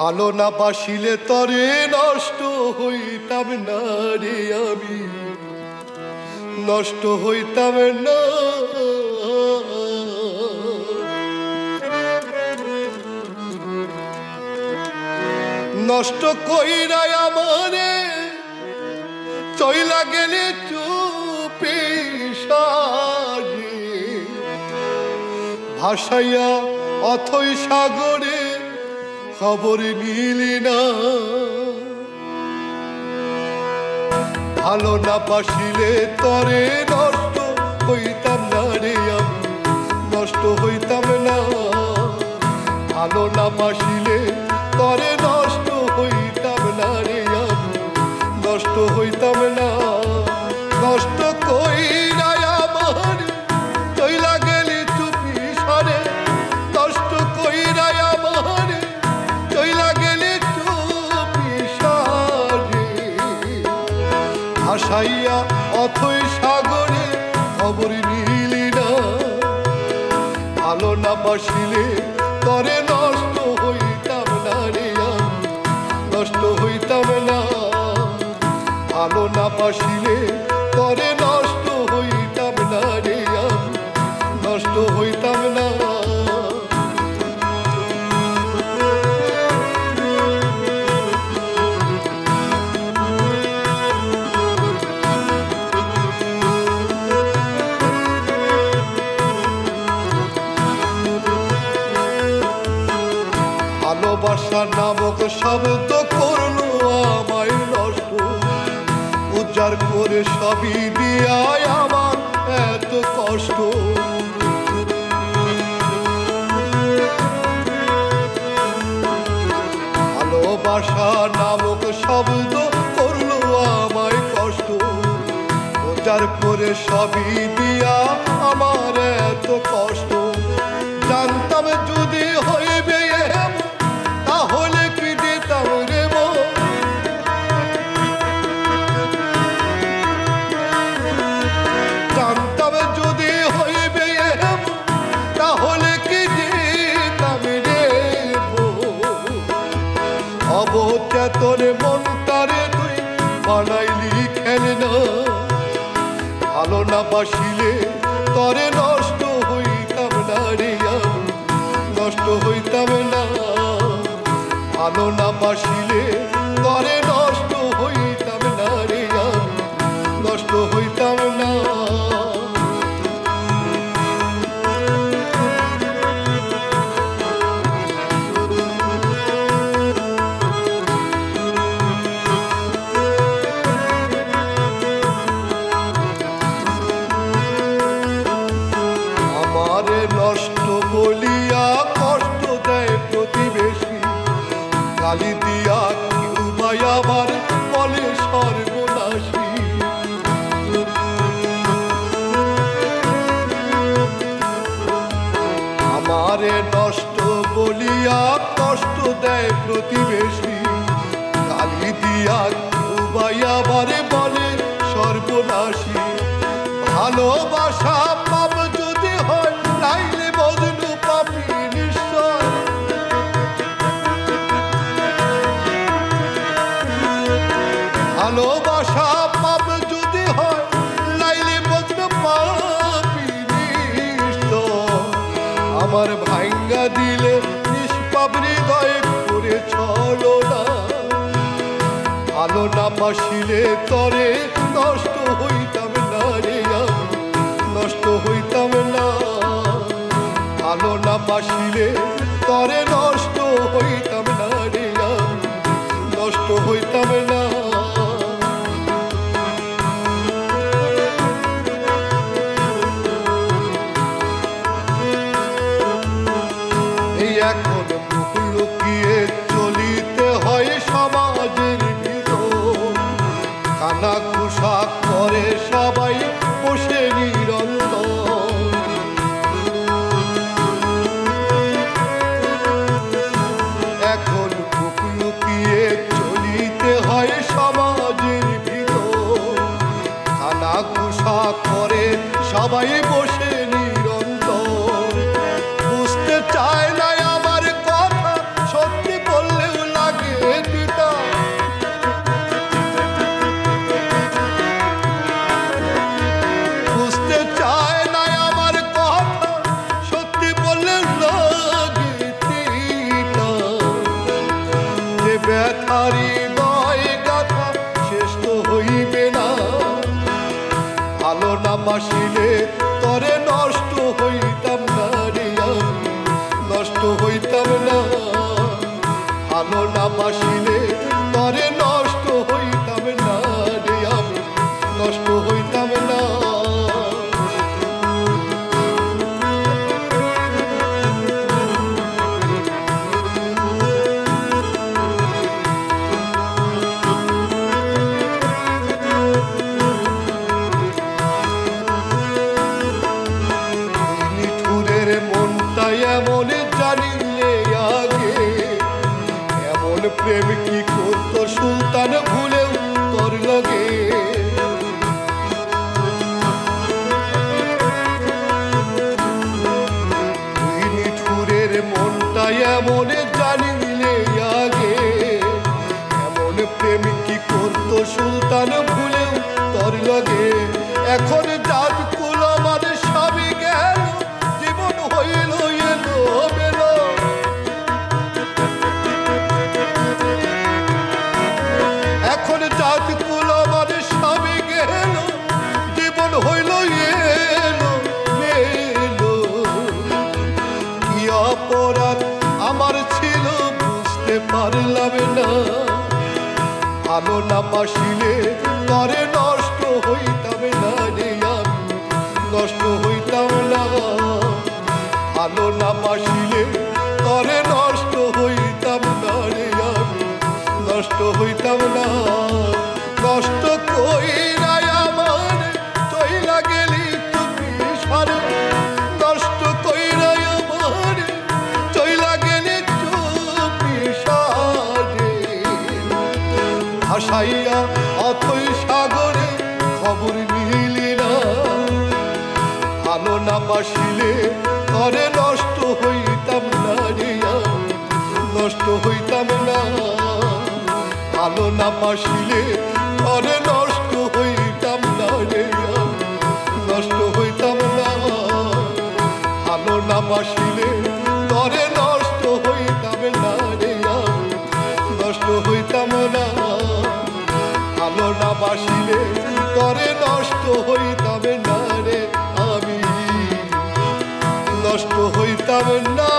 ভালো না বাসিলে তরে নষ্ট হইতাম না রে আমি। নষ্ট হইতাম না। নষ্ট কইরাই আমারে, চইলা গেলে চুপে ভাসাইয়া অথই সাগরে খবর নিলি না। ভালো না বাসিলে তরে নষ্ট হইতাম না রে আমি, নষ্ট হইতাম না। ভালো না বাসিলে তরে নষ্ট হইতাম না রে আমি, নষ্ট হইতাম না। ভাসাইয়া অথই সাগরে খবর নিলি না। ভালো না বাসিলে তরে নষ্ট হইতাম না রে নষ্ট হইতাম না। ভালো না বাসিলে ভালোবাসা নামক শব্দ করল আমায় নষ্ট। উজাড় করে সবই দিয়ায় আমার এত কষ্ট। ভালোবাসা নামক শব্দ করল আমায় কষ্ট। উজাড় করে সবই অবচেতন মনটারে তুই বানাইলি খেলনা ভালো না বাসিলে তরে নষ্ট হইতাম না রে নষ্ট হইতাম না। ভালো না বাসিলে গালি দিয়া কেউ বা আবার বলে সর্বনাশী। আমারে নষ্ট বলিয়া কষ্ট দেয় প্রতিবেশী। গালি দিয়া চলো না। ভালো না বাসিলে তরে নষ্ট হইতাম না রে নষ্ট হইতাম না। ভালো না বাসিলে তরে নষ্ট হইতাম ব্যথারি নয় গাথা শেষ তো হইবে না। ভালো না বাসিলে তরে নষ্ট হইতাম না রিয়া নষ্ট হইতাম না। ভালো না বাসিলে তরে নষ্ট হইতাম না রিয়া নষ্ট হই সুলতান ভুলেও তোর লাগে মনটা এমন জানিলে আগে। এমন প্রেম কি সুলতান ভুলেও তোর লাগে এখন জাত ভালো না বাসিলে তরে নষ্ট হইতাম না রে আমি। নষ্ট হইতাম না। ভালো না বাসিলে তরে নষ্ট হইতাম না রে আমি। নষ্ট হইতাম না। নষ্ট কইরাই ভাসাইয়া অথই সাগরে খবর নিলি না। ভালো না বাসিলে করে নষ্ট হইতাম না রিয়া নষ্ট হইতাম না। ভালো না বাসিলে করে নষ্ট ভালো না বাসিলে তরে নষ্ট হইতামে না রে আমি। নষ্ট হইতাম না।